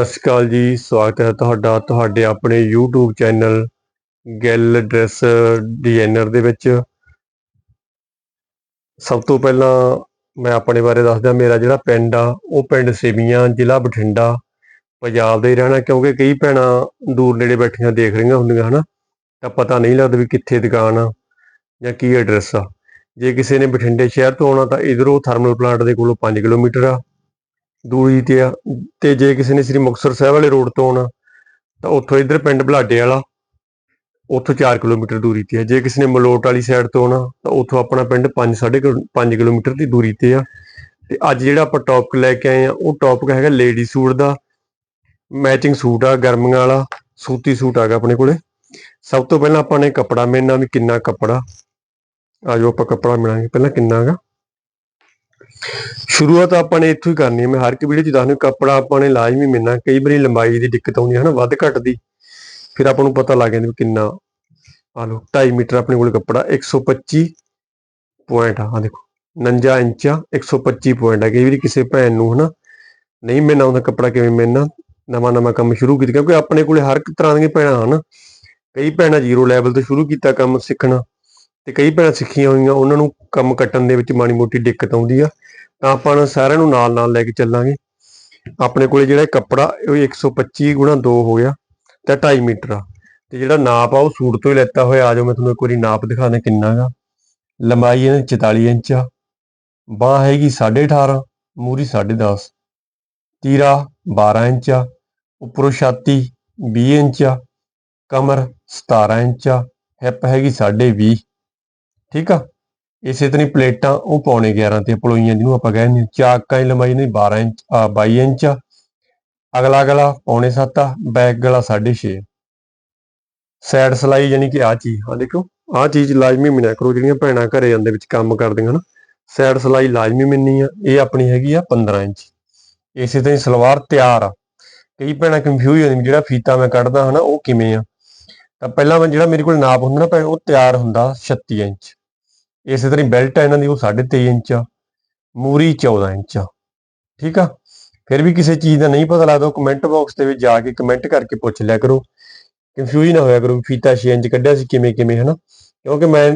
ਸਤਿ ਸ਼੍ਰੀ ਅਕਾਲ ਜੀ, ਸਵਾਗਤ ਹੈ ਤੁਹਾਡਾ, ਤੁਹਾਡੇ ਆਪਣੇ YouTube channel Gill dress designer ਦੇ ਵਿੱਚ। ਸਭ ਤੋਂ ਪਹਿਲਾਂ ਮੈਂ ਆਪਣੇ ਬਾਰੇ ਦੱਸਦਾ, ਮੇਰਾ ਜਿਹੜਾ ਪਿੰਡ ਆ, ਉਹ ਪਿੰਡ ਸਿਵੀਆਂ ਜ਼ਿਲ੍ਹਾ ਬਠਿੰਡਾ, ਪੰਜਾਬ ਦਾ ਹੀ ਰਹਿਣਾ, ਕਿਉਂਕਿ ਕਈ ਭੈਣਾਂ ਦੂਰ ਨੇੜੇ ਬੈਠੀਆਂ ਦੇਖ ਰਹੀਆਂ ਹੁੰਦੀਆਂ, ਹਨਾ? ਤਾਂ ਪਤਾ ਨਹੀਂ ਲੱਗਦਾ ਵੀ ਕਿੱਥੇ ਦੁਕਾਨ ਆ ਜਾਂ ਕੀ ਐਡਰੈਸ ਆ। ਜੇ ਕਿਸੇ ਨੇ ਬਠਿੰਡੇ ਸ਼ਹਿਰ ਤੋਂ ਆਉਣਾ ਤਾਂ ਇਧਰੋਂ ਥਰਮਲ ਪਲਾਂਟ ਦੇ ਕੋਲੋਂ 5 ਕਿਲੋਮੀਟਰ ਆ। ਦੂਰੀ ਤੇ ਆ, ਤੇ ਜੇ ਕਿਸੇ ਨੇ ਸ੍ਰੀ ਮੁਕਤਸਰ ਸਾਹਿਬ ਵਾਲੇ ਰੋਡ ਤੋਂ ਆਉਣਾ, ਤਾਂ ਉੱਥੋਂ ਇੱਧਰ ਪਿੰਡ ਬਲਾਡੇ ਵਾਲਾ, ਉੱਥੋਂ 4 ਕਿਲੋਮੀਟਰ ਦੂਰੀ ਤੇ ਆ। ਜੇ ਕਿਸੇ ਨੇ ਮਲੋਟ ਵਾਲੀ ਸਾਈਡ ਤੋਂ ਆਉਣਾ, ਤਾਂ ਉੱਥੋਂ ਆਪਣਾ ਪਿੰਡ 5 5 ਕਿਲੋਮੀਟਰ ਦੀ ਦੂਰੀ ਤੇ ਆ। ਤੇ ਅੱਜ ਜਿਹੜਾ ਆਪਾਂ ਟੌਪਿਕ ਲੈ ਕੇ ਆਏ ਆ, ਉਹ ਟੌਪਿਕ ਹੈਗਾ ਲੇਡੀ ਸੂਟ ਦਾ ਮੈਚਿੰਗ ਸੂਟ ਆ, ਗਰਮੀਆਂ ਵਾਲਾ, ਸੂਤੀ ਸੂਟ ਆਗਾ ਆਪਣੇ ਕੋਲੇ। ਸਭ ਤੋਂ ਪਹਿਲਾਂ ਆਪਾਂ ਨੇ ਕੱਪੜਾ ਮੇਨਾ ਵੀ ਕਿੰਨਾ ਕੱਪੜਾ। ਆਜੋ ਆਪਾਂ ਕੱਪੜਾ ਮਿਲਾਂਗੇ, ਪਹਿਲਾਂ ਕਿੰਨਾ ਹੈਗਾ? ਸ਼ੁਰੂਆਤ ਆਪਾਂ ਨੇ ਇੱਥੋਂ ਹੀ ਕਰਨੀ ਹੈ। ਮੈਂ ਹਰ ਇੱਕ ਵੀਡੀਓ 'ਚ ਦੱਸਦਾ ਕੱਪੜਾ ਆਪਾਂ ਨੇ ਲਾਜ਼ਮੀ ਮਿਲਣਾ। ਕਈ ਵਾਰੀ ਲੰਬਾਈ ਦੀ ਦਿੱਕਤ ਆਉਂਦੀ ਹੈ ਨਾ ਵੱਧ ਘੱਟ ਦੀ। ਫਿਰ ਆਪਾਂ ਨੂੰ ਪਤਾ ਲੱਗ ਜਾਂਦਾ ਕਿੰਨਾ। ਆ ਲਓ 2.5 ਮੀਟਰ ਆਪਣੇ ਕੋਲ ਕੱਪੜਾ 125 ਪੁਆਇੰਟ ਆ ਆਹ ਦੇਖੋ 49 ਇੰਚ ਆ 125 ਪੁਆਇੰਟ ਆ। ਕਈ ਵਾਰੀ ਕਿਸੇ ਭੈਣ ਨੂੰ, ਹਨਾ? ਨਹੀਂ ਮਿਲਣਾ ਹੁੰਦਾ ਕੱਪੜਾ ਕਿਵੇਂ ਮਿਲਣਾ? ਨਵਾਂ ਨਵਾਂ ਕੰਮ ਸ਼ੁਰੂ ਕੀਤਾ। ਕਿਉਂਕਿ ਆਪਣੇ ਕੋਲੇ ਹਰ ਇੱਕ ਤਰ੍ਹਾਂ ਦੀਆਂ ਭੈਣਾਂ ਹਨ। ਕਈ ਭੈਣਾਂ ਜ਼ੀਰੋ ਲੈਵਲ ਤੋਂ ਸ਼ੁਰੂ ਕੀਤਾ ਕੰਮ ਸਿੱਖਣਾ। ਤੇ ਕਈ ਭੈਣਾਂ ਸਿੱਖੀਆਂ ਹੋਈਆਂ, ਉਹਨਾਂ ਨੂੰ ਕੰਮ ਕੱਟਣ ਦੇ ਵਿੱਚ ਮਾੜੀ ਮੋਟੀ ਦਿੱਕਤ ਆਉਂਦੀ ਆ। ਤਾਂ ਆਪਾਂ ਨੂੰ ਸਾਰਿਆਂ ਨੂੰ ਨਾਲ ਨਾਲ ਲੈ ਕੇ ਚੱਲਾਂਗੇ। ਆਪਣੇ ਕੋਲੇ ਜਿਹੜਾ ਕੱਪੜਾ, ਉਹ 125 ਗੁਣਾ 2 ਹੋ ਗਿਆ, ਤੇ 2.5 ਮੀਟਰ ਆ। ਤੇ ਜਿਹੜਾ ਨਾਪ ਆ, ਉਹ ਸੂਟ ਤੋਂ ਹੀ ਲੈਤਾ ਹੋਇਆ। ਆ ਜਾਓ, ਮੈਂ ਤੁਹਾਨੂੰ ਇੱਕ ਵਾਰੀ ਨਾਪ ਦਿਖਾਣਾ ਕਿੰਨਾ ਗਾ। ਲੰਬਾਈ ਇਹਦੀ 44 ਇੰਚ ਆ। ਬਾਹ ਹੈਗੀ 18.5 ਮੂਰੀ 10.5 ਤੀਰਾ 12 ਇੰਚ ਆ। ਉੱਪਰੋਂ ਛਾਤੀ 20 ਇੰਚ ਆ। ਕਮਰ 17 ਇੰਚ ਆ। ਹਿੱਪ ਹੈਗੀ 20.5 ਠੀਕ ਆ? ਇਸੇ ਤਰ੍ਹਾਂ ਹੀ ਪਲੇਟਾਂ ਉਹ ਪੌਣੇ 11 ਤੇ ਪਲੋਈਆਂ ਜਿਹਨੂੰ ਆਪਾਂ ਕਹਿੰਦੇ ਹਾਂ। ਚਾਕਾਂ ਦੀ ਲੰਬਾਈ ਨਹੀਂ 12 ਇੰਚ, ਆ 22 ਇੰਚ ਆ। ਅਗਲਾ ਗਲਾ ਪੌਣੇ 7 ਆ, ਬੈਕ ਗਲਾ 6.5 ਸਾਈਡ ਸਲਾਈ ਯਾਨੀ ਕਿ ਆ ਚੀਜ਼ ਆ ਦੇਖੋ ਆ ਚੀਜ਼ ਲਾਜ਼ਮੀ ਮਿਲਿਆ ਕਰੋ, ਜਿਹੜੀਆਂ ਭੈਣਾਂ ਘਰੇ ਜਾਂਦੇ ਵਿੱਚ ਕੰਮ ਕਰਦੀਆਂ ਹਨ। ਸਾਈਡ ਸਲਾਈ ਲਾਜ਼ਮੀ ਮਿਲਣੀ ਆ, ਇਹ ਆਪਣੀ ਹੈਗੀ ਆ 15 ਇੰਚ। ਇਸੇ ਤਰ੍ਹਾਂ ਹੀ ਸਲਵਾਰ ਤਿਆਰ ਆ। ਕਈ ਭੈਣਾਂ ਕੰਫਿਊਜ਼ ਹੋ ਜਾਂਦੀਆਂ, ਜਿਹੜਾ ਫੀਤਾ ਮੈਂ ਕੱਢਦਾ ਹਨਾ ਉਹ ਕਿਵੇਂ ਆ? ਤਾਂ ਪਹਿਲਾਂ ਮੈਂ ਜਿਹੜਾ ਮੇਰੇ ਕੋਲ ਨਾਪ ਹੁੰਦਾ ਨਾ ਭੈਣ, ਉਹ ਤਿਆਰ ਹੁੰਦਾ 36 ਇੰਚ। ਇਸੇ ਤਰ੍ਹਾਂ ਬੈਲਟ ਆ ਇਹਨਾਂ ਦੀ, ਉਹ 23.5 ਇੰਚ ਆ, ਮੂਰੀ 14 ਇੰਚ ਆ, ਠੀਕ ਆ? ਫਿਰ ਵੀ ਕਿਸੇ ਚੀਜ਼ ਦਾ ਨਹੀਂ ਪਤਾ ਲੱਗਦਾ, ਉਹ ਕਮੈਂਟ ਬਾਕਸ ਦੇ ਵਿੱਚ ਜਾ ਕੇ ਕਮੈਂਟ ਕਰਕੇ ਪੁੱਛ ਲਿਆ ਕਰੋ। ਕਨਫਿਊਜ਼ ਨਾ ਹੋਇਆ ਕਰੋ ਵੀ ਫੀਤਾ 6 ਇੰਚ ਕੱਢਿਆ ਸੀ, ਕਿਵੇਂ ਕਿਵੇਂ, ਹਨਾ? ਕਿਉਂਕਿ ਮੈਂ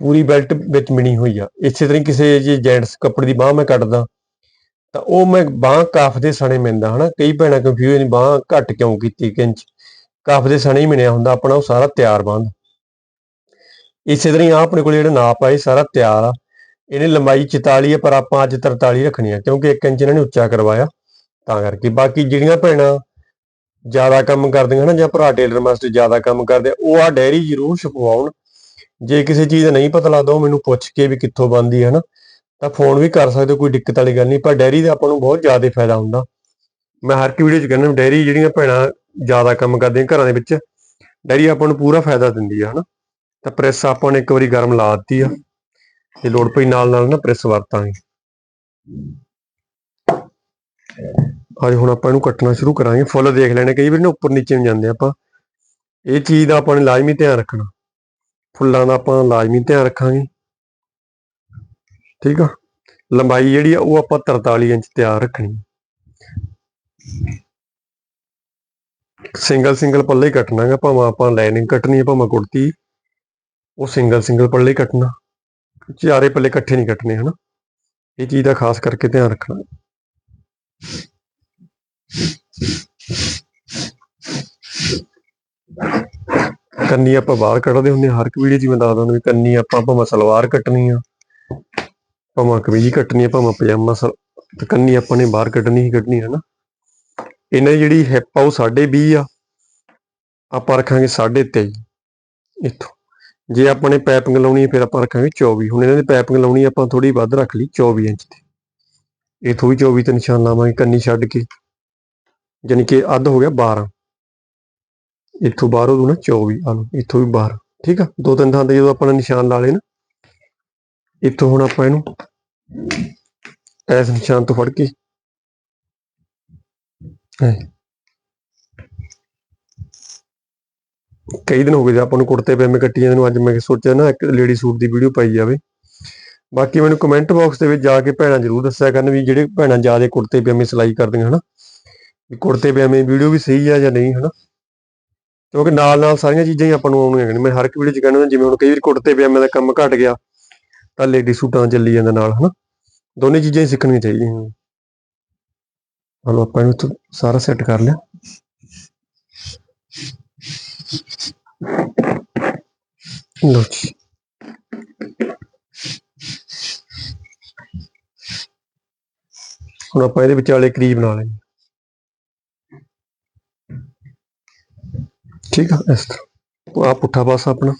ਪੂਰੀ ਬੈਲਟ ਵਿੱਚ ਮਿਣੀ ਹੋਈ ਆ। ਇਸੇ ਤਰ੍ਹਾਂ ਕਿਸੇ ਜੇ ਜੈਂਟਸ ਕੱਪੜੇ ਦੀ ਬਾਹ ਮੈਂ ਕੱਢਦਾ ਤਾਂ ਉਹ ਮੈਂ ਬਾਹ ਕਾਫ ਦੇ ਸਣੇ ਮਿਲਦਾ ਹਨਾ? ਕਈ ਭੈਣਾਂ ਕਨਫਿਊਜ਼ ਨਹੀਂ ਬਾਹ ਘੱਟ ਕਿਉਂ ਕੀਤੀ, ਇੱਕ ਇੰਚ? ਕਾਫ ਦੇ ਸਣੇ ਹੀ ਮਿਣਿਆ ਹੁੰਦਾ, ਆਪਣਾ ਉਹ ਸਾਰਾ ਤਿਆਰ ਬੰਦ ਇਸੇ ਤਰ੍ਹਾਂ ਹੀ ਆਹ ਆਪਣੇ ਕੋਲ ਜਿਹੜਾ ਨਾਪ ਆ ਸਾਰਾ ਤਿਆਰ ਆ। ਇਹਨੇ ਲੰਬਾਈ 44 ਹੈ ਪਰ ਆਪਾਂ ਅੱਜ 43 ਰੱਖਣੀ ਆ, ਕਿਉਂਕਿ 1 ਇੰਚ ਇਹਨਾਂ ਨੇ ਉੱਚਾ ਕਰਵਾਇਆ। ਤਾਂ ਕਰਕੇ ਬਾਕੀ ਜਿਹੜੀਆਂ ਭੈਣਾਂ ਜ਼ਿਆਦਾ ਕੰਮ ਕਰਦੀਆਂ ਹਨਾ ਜਾਂ ਭਰਾ ਟੇਲਰ ਮਾਸਟਰ ਜ਼ਿਆਦਾ ਕੰਮ ਕਰਦੇ ਉਹ ਆ ਡੈਰੀ ਜ਼ਰੂਰ ਛਪਵਾਉਣ। ਜੇ ਕਿਸੇ ਚੀਜ਼ ਦਾ ਨਹੀਂ ਪਤਾ ਲੱਗਦਾ, ਉਹ ਮੈਨੂੰ ਪੁੱਛ ਕੇ ਵੀ ਕਿੱਥੋਂ ਬਣਦੀ ਹੈ ਨਾ ਤਾਂ ਫੋਨ ਵੀ ਕਰ ਸਕਦੇ ਹੋ ਕੋਈ ਦਿੱਕਤ ਵਾਲੀ ਗੱਲ ਨਹੀਂ, ਪਰ ਡੈਰੀ ਦਾ ਆਪਾਂ ਨੂੰ ਬਹੁਤ ਜ਼ਿਆਦਾ ਫਾਇਦਾ ਹੁੰਦਾ। ਮੈਂ ਹਰ ਇੱਕ ਵੀਡੀਓ 'ਚ ਕਹਿੰਦਾ, ਡੈਰੀ ਜਿਹੜੀਆਂ ਭੈਣਾਂ ਜ਼ਿਆਦਾ ਕੰਮ ਕਰਦੀਆਂ ਘਰਾਂ ਦੇ ਵਿੱਚ, ਡੈਰੀ ਆਪਾਂ ਨੂੰ ਪੂਰਾ ਫਾਇਦਾ ਦਿੰਦੀ ਆ, ਹਨਾ? ਤਾਂ ਪ੍ਰੈਸ ਆਪਾਂ ਨੇ ਇੱਕ ਵਾਰੀ ਗਰਮ ਲਾ ਦਿੱਤੀ ਆ। ਤੇ ਲੋੜ ਪਈ ਨਾਲ ਨਾਲ ਨਾ ਪ੍ਰੈਸ ਵਰਤਾਂਗੇ। ਅੱਜ ਹੁਣ ਆਪਾਂ ਇਹਨੂੰ ਕੱਟਣਾ ਸ਼ੁਰੂ ਕਰਾਂਗੇ। ਫੁੱਲ ਦੇਖ ਲੈਣੇ, ਕਈ ਵਾਰੀ ਨਾ ਉੱਪਰ ਨੀਚੇ ਨੂੰ ਜਾਂਦੇ ਆਪਾਂ। ਇਹ ਚੀਜ਼ ਦਾ ਆਪਾਂ ਨੇ ਲਾਜ਼ਮੀ ਧਿਆਨ ਰੱਖਣਾ। ਫੁੱਲਾਂ ਦਾ ਆਪਾਂ ਲਾਜ਼ਮੀ ਧਿਆਨ ਰੱਖਾਂਗੇ। ਠੀਕ ਆ? ਲੰਬਾਈ ਜਿਹੜੀ ਆ, ਉਹ ਆਪਾਂ 43 ਇੰਚ ਤਿਆਰ ਰੱਖਣੀ। ਸਿੰਗਲ ਸਿੰਗਲ ਪੱਲੇ ਹੀ ਕੱਟਣਾ ਹੈਗਾ ਭਾਵੇਂ ਆਪਾਂ ਲਾਈਨਿੰਗ ਕੱਟਣੀ ਹੈ ਭਾਵੇਂ ਕੁੜਤੀ। ਉਹ ਸਿੰਗਲ ਸਿੰਗਲ ਪੱਲੇ ਹੀ ਕੱਟਣਾ। ਚਾਰੇ ਪੱਲੇ ਇਕੱਠੇ ਨਹੀਂ ਕੱਟਣੇ, ਹਨਾ? ਇਹ ਚੀਜ਼ ਦਾ ਖਾਸ ਕਰਕੇ ਧਿਆਨ ਰੱਖਣਾ। ਕੰਨੀ ਆਪਾਂ ਬਾਹਰ ਕੱਢਦੇ ਹੁੰਦੇ ਹਾਂ, ਹਰ ਇੱਕ ਵੀਡੀਓ 'ਚ ਮੈਂ ਦੱਸਦਾ ਹੁੰਦਾ ਵੀ ਕੰਨੀ ਆਪਾਂ ਭਾਵੇਂ ਸਲਵਾਰ ਕੱਟਣੀ ਆ, ਭਾਵੇਂ ਕਮੀਜ਼ ਕੱਟਣੀ ਆ, ਭਾਵੇਂ ਪਜਾਮਾ ਸਲ, ਤੇ ਕੰਨੀ ਆਪਾਂ ਨੇ ਬਾਹਰ ਕੱਢਣੀ ਹੀ ਕੱਢਣੀ ਹੈ ਨਾ ਇਹਨਾਂ ਦੀ ਜਿਹੜੀ ਹਿੱਪ ਆ ਉਹ 20 ਆ। ਆਪਾਂ ਰੱਖਾਂਗੇ 23 ਇੱਥੋਂ। ਜੇ ਆਪਾਂ ਨੇ ਪਾਈਪਿੰਗ ਲਾਉਣੀ ਹੈ, ਫਿਰ ਆਪਾਂ ਰੱਖਾਂਗੇ 24 ਹੁਣ ਇਹਨਾਂ ਦੀ ਪਾਈਪਿੰਗ ਲਾਉਣੀ ਆਪਾਂ ਥੋੜੀ ਵੱਧ ਰੱਖ ਲਈ 24 ਇੰਚ ਦੀ। ਇਥੋਂ ਵੀ 24 ਤੇ ਨਿਸ਼ਾਨ ਲਾਵਾਂਗੇ, ਕੰਨੀ ਛੱਡ ਕੇ। ਯਾਨੀ ਕਿ ਅੱਧ ਹੋ ਗਿਆ 12 ਇੱਥੋਂ ਬਾਹਰੋਂ ਦੂਣਾ ਨਾ 24 ਆ ਲਓ, ਇੱਥੋਂ ਵੀ 12 ਠੀਕ ਆ? ਦੋ ਤਿੰਨ ਥਾਂ ਤੇ ਜਦੋਂ ਆਪਾਂ ਨੇ ਨਿਸ਼ਾਨ ਲਾ ਲਏ ਨਾ, ਇੱਥੋਂ ਹੁਣ ਆਪਾਂ ਇਹਨੂੰ ਇਸ ਨਿਸ਼ਾਨ ਤੋਂ ਫੜ ਕੇ ਐ ਕਈ ਦਿਨ ਹੋ ਗਏ ਜੇ ਆਪਾਂ ਨੂੰ ਕੁੜਤੇ ਪਜਾਮੇ ਕੱਟੀ ਨੂੰ, ਅੱਜ ਮੈਂ ਸੋਚਿਆ ਨਾ ਇੱਕ ਲੇਡੀ ਸੂਟ ਦੀ ਵੀਡੀਓ ਪਾਈ ਜਾਵੇ। ਬਾਕੀ ਮੈਨੂੰ ਕਮੈਂਟ ਬਾਕਸ ਦੇ ਵਿੱਚ ਜਾ ਕੇ ਭੈਣਾਂ ਜ਼ਰੂਰ ਦੱਸਿਆ ਕਰਨ ਵੀ ਜਿਹੜੇ ਭੈਣਾਂ ਜ਼ਿਆਦਾ ਕੁੜਤੇ ਪਜਾਮੇ ਸਿਲਾਈ ਕਰਦੀਆਂ, ਹਨਾ? ਵੀ ਕੁੜਤੇ ਪਜਾਮੇ ਵੀਡੀਓ ਵੀ ਸਹੀ ਆ ਜਾਂ ਨਹੀਂ, ਹਨਾ? ਕਿਉਂਕਿ ਨਾਲ ਨਾਲ ਸਾਰੀਆਂ ਚੀਜ਼ਾਂ ਹੀ ਆਪਾਂ ਨੂੰ ਆਉਣੀਆਂ ਨੇ। ਮੈਂ ਹਰ ਇੱਕ ਵੀਡੀਓ 'ਚ ਕਹਿੰਦਾ, ਜਿਵੇਂ ਹੁਣ ਕਈ ਵਾਰ ਕੁੜਤੇ ਪਜਾਮੇ ਦਾ ਕੰਮ ਘਟ ਗਿਆ, ਤਾਂ ਲੇਡੀ ਸੂਟਾਂ ਚੱਲੀ ਜਾਂਦਾ ਨਾਲ, ਹਨਾ? ਦੋਨੇ ਚੀਜ਼ਾਂ ਹੀ ਸਿੱਖਣੀਆਂ ਚਾਹੀਦੀਆਂ ਹਨ ਹਲੋ, ਆਪਾਂ ਇਹਨੂੰ ਸਾਰਾ ਸੈੱਟ ਕਰ ਲਿਆ। ਲਓ ਜੀ ਹੁਣ ਆਪਾਂ ਇਹਦੇ ਵਿਚਾਲੇ ਕਰੀਬ ਬਣਾ ਲੈਂਦੇ ਠੀਕ ਆ, ਇਸ ਤਰ੍ਹਾਂ। ਆ ਪੁੱਠਾ ਪਾਸਾ ਆਪਣਾ।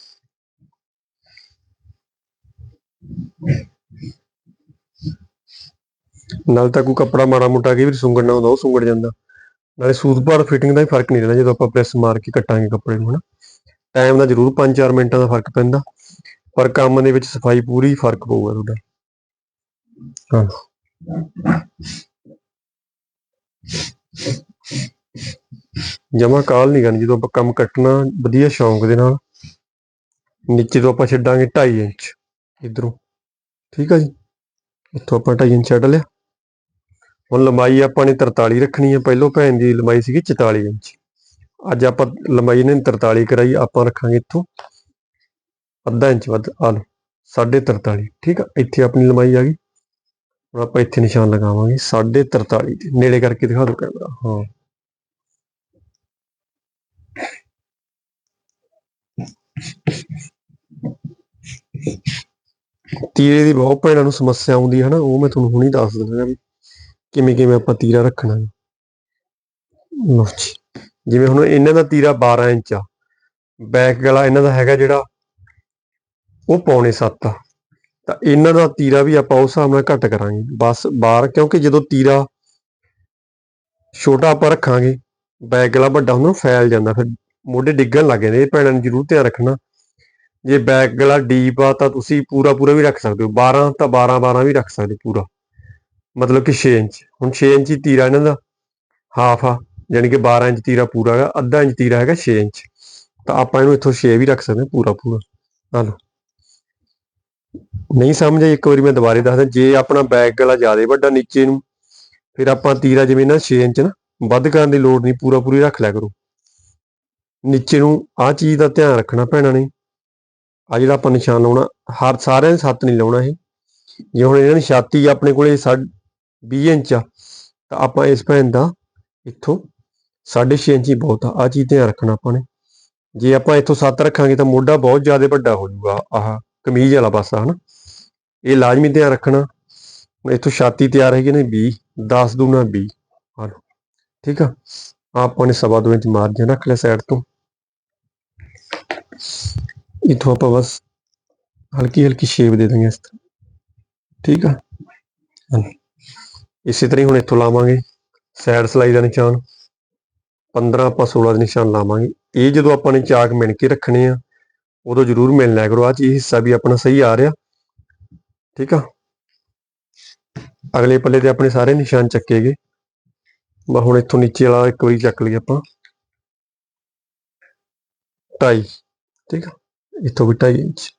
ਨਾਲ ਤਾਂ ਕੋਈ ਕੱਪੜਾ ਮਾੜਾ ਮੋਟਾ ਕਈ ਵੀ ਸੁੰਗੜਨਾ ਹੁੰਦਾ, ਉਹ ਸੁੰਗੜ ਜਾਂਦਾ। ਨਾਲੇ ਸੂਤ ਭਾਰ ਫਿਟਿੰਗ ਦਾ ਹੀ ਫ਼ਰਕ ਨਹੀਂ ਰਹਿੰਦਾ, ਜਦੋਂ ਆਪਾਂ ਪ੍ਰੈਸ ਮਾਰ ਕੇ ਕੱਟਾਂਗੇ ਕੱਪੜੇ ਨੂੰ, ਹਨਾ। ਟਾਈਮ ਦਾ ਜ਼ਰੂਰ 5-4 ਮਿੰਟਾਂ ਦਾ ਫ਼ਰਕ ਪੈਂਦਾ, ਪਰ ਕੰਮ ਦੇ ਵਿੱਚ ਸਫ਼ਾਈ ਪੂਰੀ ਫ਼ਰਕ ਪਊਗਾ ਤੁਹਾਡਾ। ਹਾਂ। ਜਮਾ ਕਾਲ ਨਹੀਂ ਕਰਨੀ, ਜਦੋਂ ਆਪਾਂ ਕੰਮ ਕੱਟਣਾ ਵਧੀਆ ਸ਼ੌਂਕ ਦੇ ਨਾਲ, ਨੀਚੇ ਤੋਂ ਆਪਾਂ ਛੱਡਾਂਗੇ 2.5 ਇੰਚ, ਇਧਰੋਂ। ਠੀਕ ਆ ਜੀ? ਇੱਥੋਂ ਆਪਾਂ 2.5 ਇੰਚ ਛੱਡ ਲਿਆ। ਹੁਣ ਲੰਬਾਈ ਆਪਾਂ ਨੇ 43 ਰੱਖਣੀ ਹੈ। ਪਹਿਲੋਂ ਭੈਣ ਦੀ ਲੰਬਾਈ ਸੀਗੀ 44 ਇੰਚ। ਅੱਜ ਆਪਾਂ ਲੰਬਾਈ ਨੇ 43 ਕਰਾਈ, ਆਪਾਂ ਰੱਖਾਂਗੇ ਇੱਥੋਂ ਅੱਧਾ ਇੰਚ ਵੱਧ। ਆ ਲਓ 43.5 ਠੀਕ ਆ, ਇੱਥੇ ਆਪਣੀ ਲੰਬਾਈ ਆ ਗਈ। ਹੁਣ ਆਪਾਂ ਇੱਥੇ ਨਿਸ਼ਾਨ ਲਗਾਵਾਂਗੇ 43.5 ਦੇ। ਨੇੜੇ ਕਰਕੇ ਦਿਖਾ ਦਿਓ ਕੈਮਰਾ। ਹਾਂ। ਤੀਰੇ ਦੀ ਬਹੁਤ ਭੈਣਾਂ ਨੂੰ ਸਮੱਸਿਆ ਆਉਂਦੀ ਹੈ ਨਾ, ਉਹ ਮੈਂ ਤੁਹਾਨੂੰ ਹੁਣੀ ਦੱਸ ਦਿੰਦਾ ਵੀ ਕਿਵੇਂ ਕਿਵੇਂ ਆਪਾਂ ਤੀਰਾ ਰੱਖਣਾ ਹੈ। ਲਓ ਜੀ, ਜਿਵੇਂ ਹੁਣ ਇਹਨਾਂ ਦਾ ਤੀਰਾ 12 ਇੰਚ ਆ, ਬੈਕ ਗਲਾ ਇਹਨਾਂ ਦਾ ਹੈਗਾ ਜਿਹੜਾ ਉਹ ਪੌਣੇ 7 ਆ। ਤਾਂ ਇਹਨਾਂ ਦਾ ਤੀਰਾ ਵੀ ਆਪਾਂ ਉਸ ਹਿਸਾਬ ਨਾਲ ਘੱਟ ਕਰਾਂਗੇ। ਬਸ 12 ਕਿਉਂਕਿ ਜਦੋਂ ਤੀਰਾ ਛੋਟਾ ਆਪਾਂ ਰੱਖਾਂਗੇ, ਬੈਕ ਗਲਾ ਵੱਡਾ ਹੁੰਦਾ ਫੈਲ ਜਾਂਦਾ, ਫਿਰ ਮੋਢੇ ਡਿੱਗਣ ਲੱਗ ਜਾਂਦੇ, ਇਹ ਭੈਣਾਂ ਨੂੰ, ਜ਼ਰੂਰ ਧਿਆਨ ਰੱਖਣਾ। ਜੇ ਬੈਕ ਗਲਾ ਡੀਪ ਆ, ਤਾਂ ਤੁਸੀਂ ਪੂਰਾ ਪੂਰਾ ਵੀ ਰੱਖ ਸਕਦੇ ਹੋ। 12 ਤਾਂ 12 12 ਵੀ ਰੱਖ ਸਕਦੇ ਪੂਰਾ। ਮਤਲਬ ਕਿ 6 ਇੰਚ। ਹੁਣ 6 ਇੰਚ ਹੀ ਤੀਰਾ ਇਹਨਾਂ ਦਾ ਹਾਫ ਆ ਯਾਨੀ ਕਿ 12 ਇੰਚ ਤੀਰਾ ਪੂਰਾ ਹੈਗਾ, ਅੱਧਾ ਇੰਚ ਤੀਰਾ ਹੈਗਾ 6 ਇੰਚ। ਤਾਂ ਆਪਾਂ ਇਹਨੂੰ ਇੱਥੋਂ 6 ਵੀ ਰੱਖ ਸਕਦੇ ਪੂਰਾ ਪੂਰਾ। ਆ ਲਓ। ਨਹੀਂ ਸਮਝ ਆਈ, ਇੱਕ ਵਾਰੀ ਮੈਂ ਦੁਬਾਰੇ ਦੱਸਦਾ, ਜੇ ਆਪਣਾ ਬੈਕ ਗਲਾ ਜ਼ਿਆਦਾ ਵੱਡਾ ਨੀਚੇ ਨੂੰ, ਫਿਰ ਆਪਾਂ ਤੀਰਾ ਜਿਵੇਂ ਨਾ 6 ਇੰਚ ਨਾ, ਵੱਧ ਕਰਨ ਦੀ ਲੋੜ ਨਹੀਂ, ਪੂਰਾ ਪੂਰੀ ਰੱਖ ਲਿਆ ਕਰੋ। ਨੀਚੇ ਨੂੰ ਆਹ ਚੀਜ਼ ਦਾ ਧਿਆਨ ਰੱਖਣਾ ਭੈਣਾਂ ਨੇ। ਆ ਜਿਹੜਾ ਆਪਾਂ ਨਿਸ਼ਾਨ ਲਾਉਣਾ, ਹਰ ਸਾਰਿਆਂ ਦੇ ਸੱਤ ਨਹੀਂ ਲਾਉਣਾ ਇਹ। ਜੇ ਹੁਣ ਇਹਨਾਂ ਦੀ ਛਾਤੀ ਆਪਣੇ ਕੋਲੇ 20 ਇੰਚ ਆ, ਤਾਂ ਆਪਾਂ ਇਸ ਭੈਣ ਦਾ ਇੱਥੋਂ 6.5 ਇੰਚ ਹੀ ਬਹੁਤ ਆ ਆ ਚੀਜ਼ ਧਿਆਨ ਰੱਖਣਾ ਆਪਾਂ ਨੇ। ਜੇ ਆਪਾਂ ਇੱਥੋਂ 7 ਰੱਖਾਂਗੇ ਤਾਂ ਮੋਢਾ ਬਹੁਤ ਜ਼ਿਆਦਾ ਵੱਡਾ ਹੋ ਜਾਊਗਾ, ਆਹ ਕਮੀਜ਼ ਵਾਲਾ ਪਾਸਾ, ਹਨਾ। ਇਹ ਲਾਜ਼ਮੀ ਧਿਆਨ ਰੱਖਣਾ। ਇੱਥੋਂ ਛਾਤੀ ਤਿਆਰ ਹੈਗੀ ਨੇ 20 10 ਦੂਣਾ 20 ਆ ਠੀਕ ਆ। ਆਹ ਆਪਾਂ ਨੇ ਸਵਾ ਦੋ ਇੰਚ ਮਾਰਜਨ ਰੱਖ ਲਿਆ ਸਾਈਡ ਤੋਂ। ਇਥੋਂ ਆਪਾਂ ਬਸ ਹਲਕੀ ਹਲਕੀ ਸ਼ੇਪ ਦੇ ਦਾਂਗੇ ਇਸ ਤਰ੍ਹਾਂ, ਠੀਕ ਆ। ਹਾਂ। ਇਸੇ ਤਰ੍ਹਾਂ ਹੀ ਹੁਣ ਇੱਥੋਂ ਲਾਵਾਂਗੇ ਸਾਈਡ ਸਲਾਈ ਦਾ ਨਿਸ਼ਾਨ। 15 ਆਪਾਂ 16 ਦਾ ਨਿਸ਼ਾਨ ਲਾਵਾਂਗੇ। ਇਹ ਜਦੋਂ ਆਪਾਂ ਨੇ ਚਾਕ ਮਿਣ ਕੇ ਰੱਖਣੇ ਆ, ਉਦੋਂ ਜ਼ਰੂਰ ਮਿਲ ਲਿਆ ਕਰੋ। ਆ ਚੀਜ਼ ਹਿੱਸਾ ਵੀ ਆਪਣਾ ਸਹੀ ਆ ਰਿਹਾ। ਠੀਕ ਆ? ਅਗਲੇ ਪੱਲੇ ਤੇ ਆਪਣੇ ਸਾਰੇ ਨਿਸ਼ਾਨ ਚੱਕੇ ਗਏ। ਬਾ ਹੁਣ ਇੱਥੋਂ ਨੀਚੇ ਵਾਲਾ ਇੱਕ ਵਾਰੀ ਚੱਕ ਲਈ ਆਪਾਂ। ਢਾਈ। ਠੀਕ ਆ? ਇੱਥੋਂ ਵੀ 2.5 ਇੰਚ।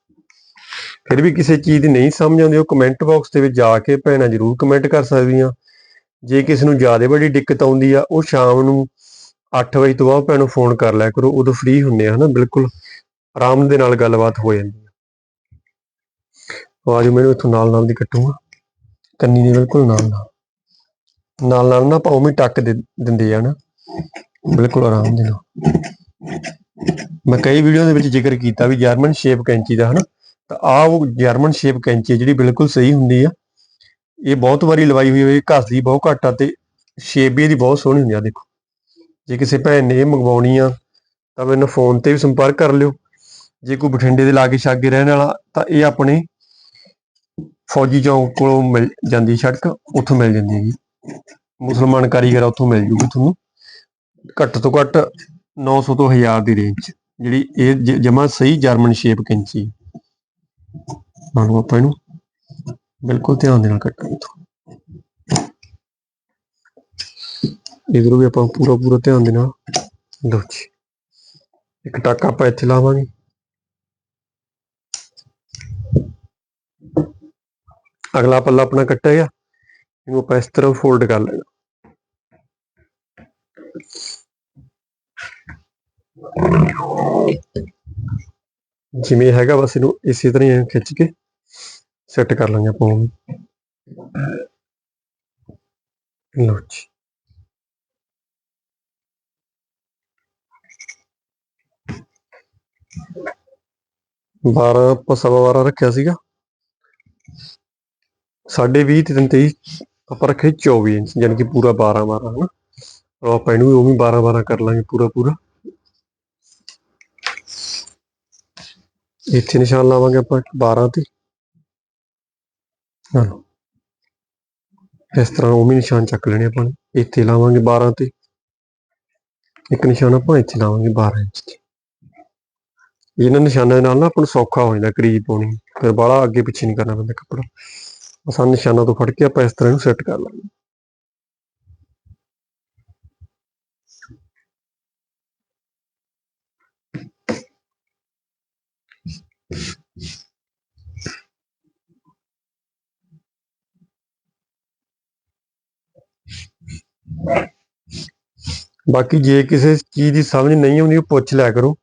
ਫਿਰ ਵੀ ਕਿਸੇ ਚੀਜ਼ ਦੀ ਨਹੀਂ ਸਮਝ ਆਉਂਦੀ, ਉਹ ਕਮੈਂਟ ਬਾਕਸ ਦੇ ਵਿੱਚ ਜਾ ਕੇ ਭੈਣਾਂ ਜ਼ਰੂਰ ਕਮੈਂਟ ਕਰ ਸਕਦੀਆਂ। ਜੇ ਕਿਸੇ ਨੂੰ ਜ਼ਿਆਦਾ ਵੱਡੀ ਦਿੱਕਤ ਆਉਂਦੀ ਆ, ਉਹ ਸ਼ਾਮ ਨੂੰ 8 ਵਜੇ ਤੋਂ ਬਾਅਦ ਭੈਣੋਂ ਫੋਨ ਕਰ ਲਿਆ ਕਰੋ, ਉਦੋਂ ਫ੍ਰੀ ਹੁੰਦੇ ਆ, ਹਨਾ? ਬਿਲਕੁਲ ਆਰਾਮ ਦੇ ਨਾਲ ਗੱਲਬਾਤ ਹੋ ਜਾਂਦੀ ਆ। ਆਵਾਜ਼ ਮੈਨੂੰ ਇੱਥੋਂ ਨਾਲ ਨਾਲ ਦੀ ਕੱਟੂਗਾ। ਕੰਨੀ ਦੇ ਬਿਲਕੁਲ ਨਾਲ ਨਾਲ। ਨਾਲ ਨਾਲ ਨਾ ਆਪਾਂ ਉਵੇਂ ਟੱਕ ਦਿੰਦੇ ਆ ਨਾ ਬਿਲਕੁਲ ਆਰਾਮ ਦੇ ਨਾਲ। ਮੈਂ ਕਈ ਵੀਡੀਓ ਦੇ ਵਿੱਚ ਜ਼ਿਕਰ ਕੀਤਾ ਵੀ ਜਰਮਨ ਸ਼ੇਪ ਕੈਂਚੀ ਦਾ, ਹਨਾ? ਤਾਂ ਆਹ ਉਹ ਜਰਮਨ ਸ਼ੇਪ ਕੈਂਚੀ ਜਿਹੜੀ ਬਿਲਕੁਲ ਸਹੀ ਹੁੰਦੀ ਆ। ਇਹ ਬਹੁਤ ਵਾਰੀ ਲਵਾਈ ਹੋਈ ਹੋਈ ਘਸਦੀ ਬਹੁਤ ਘੱਟ ਆ ਤੇ ਸ਼ੇਪ ਵੀ ਇਹਦੀ ਬਹੁਤ ਸੋਹਣੀ ਹੁੰਦੀ ਆ ਦੇਖੋ। ਜੇ ਕਿਸੇ ਭੈਣ ਨੇ ਇਹ ਮੰਗਵਾਉਣੀ ਆ, ਤਾਂ ਮੈਨੂੰ ਫੋਨ ਤੇ ਵੀ ਸੰਪਰਕ ਕਰ ਲਿਓ। ਜੇ ਕੋਈ ਬਠਿੰਡੇ ਦੇ ਲਾਗੇ ਛਾਗੇ ਰਹਿਣ ਵਾਲਾ, ਤਾਂ ਇਹ ਆਪਣੇ ਫੌਜੀ ਚੌਂਕ ਕੋਲੋਂ ਮਿਲ ਜਾਂਦੀ ਸੜਕ, ਉੱਥੋਂ ਮਿਲ ਜਾਂਦੀ ਹੈਗੀ। ਮੁਸਲਮਾਨ ਕਾਰੀਗਰ ਉੱਥੋਂ ਮਿਲ ਜੂਗੀ ਤੁਹਾਨੂੰ। ਘੱਟ ਤੋਂ ਘੱਟ 900 ਤੋਂ 1000 ਦੀ ਰੇਂਜ ਜਿਹੜੀ ਇਹ ਜਮਾ ਸਹੀ ਜਰਮਨ ਸ਼ੇਪ ਕੈਂਚੀ ਨਾਲੋਂ ਆਪਾਂ ਇਹਨੂੰ ਬਿਲਕੁਲ ਧਿਆਨ ਦੇ ਨਾਲ ਕੱਟਾਂਗੇ ਇਧਰੋਂ ਵੀ ਆਪਾਂ ਪੂਰਾ ਪੂਰਾ ਧਿਆਨ ਦੇ ਨਾਲ, ਲਓ ਜੀ। ਇੱਕ ਟੱਕ ਆਪਾਂ ਇੱਥੇ ਲਾਵਾਂਗੇ। ਅਗਲਾ ਪੱਲਾ ਆਪਣਾ ਕੱਟਿਆ ਗਿਆ। ਇਹਨੂੰ ਆਪਾਂ ਇਸ ਤਰ੍ਹਾਂ ਫੋਲਡ ਕਰ ਲੈਣਾ। ਜਿਵੇਂ ਹੈਗਾ ਬਸ ਇਹਨੂੰ ਇਸੇ ਤਰ੍ਹਾਂ ਹੀ ਖਿੱਚ ਕੇ ਸੈੱਟ ਕਰ ਲਾਂਗੇ ਆਪਾਂ ਉਹਨੂੰ। ਲਓ ਜੀ। ਬਾਰਾਂ ਆਪਾਂ ਸਵਾ ਬਾਰਾਂ ਰੱਖਿਆ ਸੀਗਾ। ਸਾਢੇ ਵੀਹ ਤੇ ਤਿੰਨ ਤੇਈ ਆਪਾਂ ਰੱਖੇ 24 ਇੰਚ, ਯਾਨੀ ਕਿ ਪੂਰਾ 12 12 ਹਨਾ। ਉਹ ਆਪਾਂ ਇਹਨੂੰ ਉਹ ਵੀ ਉਵੇਂ 12 12 ਕਰ ਲਾਂਗੇ ਪੂਰਾ ਪੂਰਾ। ਇੱਥੇ ਨਿਸ਼ਾਨ ਲਾਵਾਂਗੇ ਆਪਾਂ 12 ਤੇ। ਹਾਂ। ਇਸ ਤਰ੍ਹਾਂ ਉਹ ਵੀ ਨਿਸ਼ਾਨ ਚੱਕ ਲੈਣੇ ਆਪਾਂ ਇੱਥੇ ਲਾਵਾਂਗੇ 12 ਤੇ। ਇੱਕ ਨਿਸ਼ਾਨ ਆਪਾਂ ਇੱਥੇ ਲਾਵਾਂਗੇ 12 ਇੰਚ ਤੇ। ਇਹਨਾਂ ਨਿਸ਼ਾਨਾਂ ਦੇ ਨਾਲ ਨਾ ਆਪਾਂ ਨੂੰ ਸੌਖਾ ਹੋ ਜਾਂਦਾ ਕਰੀਬ ਪਾਉਣੀ। ਫਿਰ ਬਾਹਲਾ ਅੱਗੇ ਪਿੱਛੇ ਨਹੀਂ ਕਰਨਾ ਪੈਂਦਾ ਕੱਪੜਾ। ਬਸ ਨਿਸ਼ਾਨਾਂ ਤੋਂ ਫੜ ਕੇ ਆਪਾਂ ਇਸ ਤਰ੍ਹਾਂ ਇਹਨੂੰ ਸੈੱਟ ਕਰ ਲਾਂਗੇ। ਬਾਕੀ ਜੇ ਕਿਸੇ ਚੀਜ਼ ਦੀ ਸਮਝ ਨਹੀਂ ਆਉਂਦੀ, ਉਹ ਪੁੱਛ ਲਿਆ ਕਰੋ,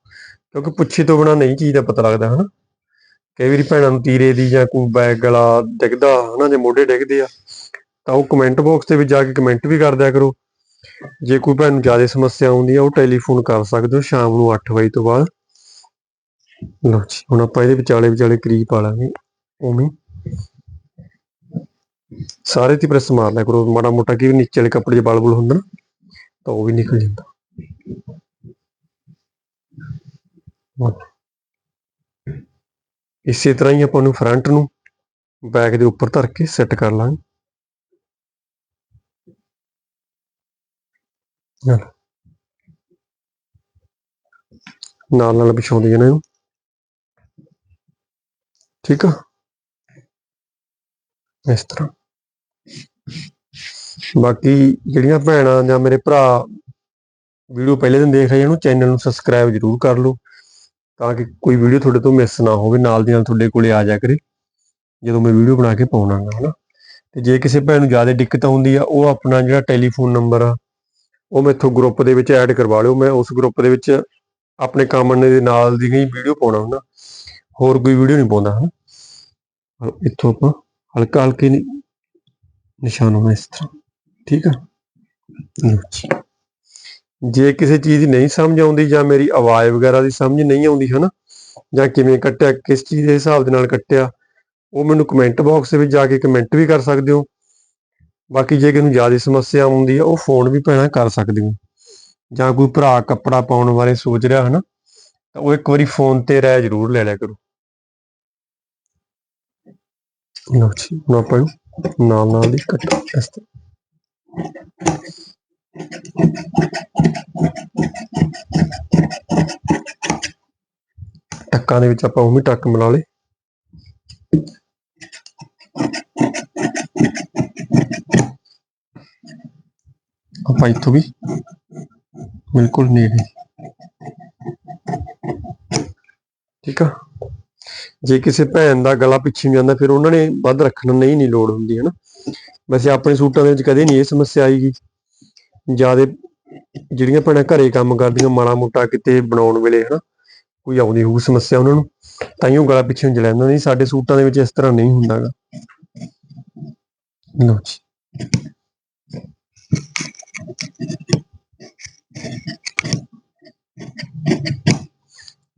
ਕਿਉਂਕਿ ਪੁੱਛੇ ਤੋਂ ਬਿਨਾ ਨਹੀਂ ਚੀਜ਼ ਦਾ ਪਤਾ ਲੱਗਦਾ, ਹਨਾ? ਕਈ ਵਾਰੀ ਭੈਣਾਂ ਨੂੰ ਤੀਰੇ ਦੀ ਜਾਂ ਕੋਈ ਬੈਗ ਗਲਾ ਡਿੱਗਦਾ, ਹਨਾ, ਜੇ ਮੋਢੇ ਡਿੱਗਦੇ ਆ, ਤਾਂ ਉਹ ਕਮੈਂਟ ਬਾਕਸ ਦੇ ਵਿੱਚ ਜਾ ਕੇ ਕਮੈਂਟ ਵੀ ਕਰ ਦਿਆ ਕਰੋ। ਜੇ ਕੋਈ ਭੈਣ ਨੂੰ ਜ਼ਿਆਦਾ ਸਮੱਸਿਆ ਆਉਂਦੀ ਆ, ਉਹ ਟੈਲੀਫੋਨ ਕਰ ਸਕਦੇ ਹੋ ਸ਼ਾਮ ਨੂੰ 8 ਵਜੇ ਤੋਂ ਬਾਅਦ। ਲਓ ਜੀ, ਹੁਣ ਆਪਾਂ ਇਹਦੇ ਵਿਚਾਲੇ ਵਿਚਾਲੇ ਕਰੀਬ ਪਾ ਲਾਂਗੇ, ਉਵੇਂ ਸਾਰੇ ਤੇ ਪ੍ਰੈਸ ਮਾਰ ਲਿਆ ਕਰੋ, ਮਾੜਾ ਮੋਟਾ ਕੀ ਨੀਚੇ ਵਾਲੇ ਕੱਪੜੇ 'ਚ ਬਲ ਬੁਲ ਹੁੰਦਾ ਨਾ, ਤਾਂ ਉਹ ਵੀ ਨਿਕਲ ਜਾਂਦਾ। ਇਸੇ ਤਰ੍ਹਾਂ ਹੀ ਆਪਾਂ ਨੂੰ ਫਰੰਟ ਨੂੰ ਬੈਕ ਦੇ ਉੱਪਰ ਧਰ ਕੇ ਸੈੱਟ ਕਰ ਲਾਂਗੇ। ਨਾਲ ਨਾਲ ਨਾਲ ਵਿਛਾਉਂਦੇ ਜਾਣਾ ਇਹਨੂੰ। ਠੀਕ ਆ? ਇਸ ਤਰ੍ਹਾਂ। ਬਾਕੀ ਜਿਹੜੀਆਂ ਭੈਣਾਂ ਜਾਂ ਮੇਰੇ ਭਰਾ ਵੀਡੀਓ ਪਹਿਲੇ ਦਿਨ ਦੇਖ ਰਹੇ ਇਹਨੂੰ ਚੈਨਲ ਨੂੰ ਸਬਸਕ੍ਰਾਈਬ ਜ਼ਰੂਰ ਕਰ ਲਓ, ਤਾਂ ਕਿ ਕੋਈ ਵੀਡੀਓ ਤੁਹਾਡੇ ਤੋਂ ਮਿਸ ਨਾ ਹੋਵੇ, ਨਾਲ ਦੀ ਨਾਲ ਤੁਹਾਡੇ ਕੋਲੇ ਆ ਜਾ ਕਰੇ, ਜਦੋਂ ਮੈਂ ਵੀਡੀਓ ਬਣਾ ਕੇ ਪਾਉਣਾਗਾ ਹਨਾ। ਤੇ ਜੇ ਕਿਸੇ ਭੈਣ ਨੂੰ ਜ਼ਿਆਦਾ ਦਿੱਕਤ ਆਉਂਦੀ ਆ, ਉਹ ਆਪਣਾ ਜਿਹੜਾ ਟੈਲੀਫੋਨ ਨੰਬਰ ਆ, ਉਹ ਮੈਥੋਂ ਗਰੁੱਪ ਦੇ ਵਿੱਚ ਐਡ ਕਰਵਾ ਲਿਓ, ਮੈਂ ਉਸ ਗਰੁੱਪ ਦੇ ਵਿੱਚ ਆਪਣੇ ਕੰਮ ਦੇ ਨਾਲ ਦੀ ਹੀ ਵੀਡੀਓ ਪਾਉਣਾ ਹੁੰਦਾ, ਹੋਰ ਕੋਈ ਵੀਡੀਓ ਨਹੀਂ ਪਾਉਂਦਾ, ਹਨਾ। ਇੱਥੋਂ ਆਪਾਂ ਹਲਕਾ ਹਲਕੇ ਨਿਸ਼ਾਨ ਹੋਣਾ ਇਸ ਤਰ੍ਹਾਂ, ਠੀਕ ਆ? ਜੇ। ਕਿਸੇ ਚੀਜ਼ ਦੀ ਨਹੀਂ ਸਮਝ ਆਉਂਦੀ ਜਾਂ ਮੇਰੀ ਆਵਾਜ਼ ਵਗੈਰਾ ਦੀ ਸਮਝ ਨਹੀਂ ਆਉਂਦੀ, ਹਨਾ? ਜਾਂ ਕਿਵੇਂ ਕੱਟਿਆ, ਕਿਸ ਚੀਜ਼ ਦੇ ਹਿਸਾਬ ਦੇ ਨਾਲ ਕੱਟਿਆ, ਉਹ ਮੈਨੂੰ ਕਮੈਂਟ ਬਾਕਸ ਦੇ ਵਿੱਚ ਜਾ ਕੇ ਕਮੈਂਟ ਵੀ ਕਰ ਸਕਦੇ ਹੋ। ਬਾਕੀ ਜੇ ਕਿਸੇ ਨੂੰ ਜ਼ਿਆਦਾ ਸਮੱਸਿਆ ਆਉਂਦੀ ਆ, ਉਹ ਫੋਨ ਵੀ ਭੈਣਾ ਕਰ ਸਕਦੇ ਹੋ। ਜਾਂ ਕੋਈ ਭਰਾ ਕੱਪੜਾ ਪਾਉਣ ਬਾਰੇ ਸੋਚ ਰਿਹਾ, ਹਨਾ? ਤਾਂ ਉਹ ਇੱਕ ਵਾਰੀ ਫੋਨ ਤੇ ਰਾਏ ਜ਼ਰੂਰ ਲੈ ਲਿਆ ਕਰੋ। ਲਓ ਜੀ, ਹੁਣ ਆਪਾਂ ਨਾਲ ਨਾਲ ਦੀ ਕੱਟ ਇਸ ਟੱਕਾਂ ਦੇ ਵਿੱਚ ਆਪਾਂ ਉਹ ਟੱਕ ਮਿਲਾ ਲੇ ਆਪਾਂ ਇੱਥੋਂ ਵੀ ਬਿਲਕੁਲ ਨੇੜੇ। ਠੀਕ ਆ। ਜੇ ਕਿਸੇ ਭੈਣ ਦਾ ਗਲਾ ਪਿੱਛੇ ਨੂੰ ਜਾਂਦਾ ਫਿਰ ਉਹਨਾਂ ਨੇ ਵੱਧ ਰੱਖਣ ਨਹੀਂ ਨਹੀਂ ਲੋੜ ਹੁੰਦੀ ਹੈ ਨਾ ਵੈਸੇ ਆਪਣੇ ਸੂਟਾਂ ਦੇ ਵਿੱਚ ਕਦੇ ਨਹੀਂ ਇਹ ਸਮੱਸਿਆ ਆਈਗੀ ਜਿਆਦੇ ਜਿਹੜੀਆਂ ਭੈਣਾਂ ਘਰੇ ਕੰਮ ਕਰਦੀਆਂ, ਮਾੜਾ ਮੋਟਾ ਕਿਤੇ ਬਣਾਉਣ ਵੇਲੇ, ਹਨਾ? ਕੋਈ ਆਉਂਦੀ ਹੋਊ ਸਮੱਸਿਆ ਉਹਨਾਂ ਨੂੰ, ਤਾਂ ਹੀ ਉਹ ਗਲਾ ਪਿੱਛੇ ਨੂੰ ਜਲਿਆ ਜਾਂਦਾ ਨਹੀਂ ਸਾਡੇ ਸੂਟਾਂ ਦੇ ਵਿੱਚ ਇਸ ਤਰ੍ਹਾਂ ਨਹੀਂ ਹੁੰਦਾਗਾ। ਲਓ ਜੀ।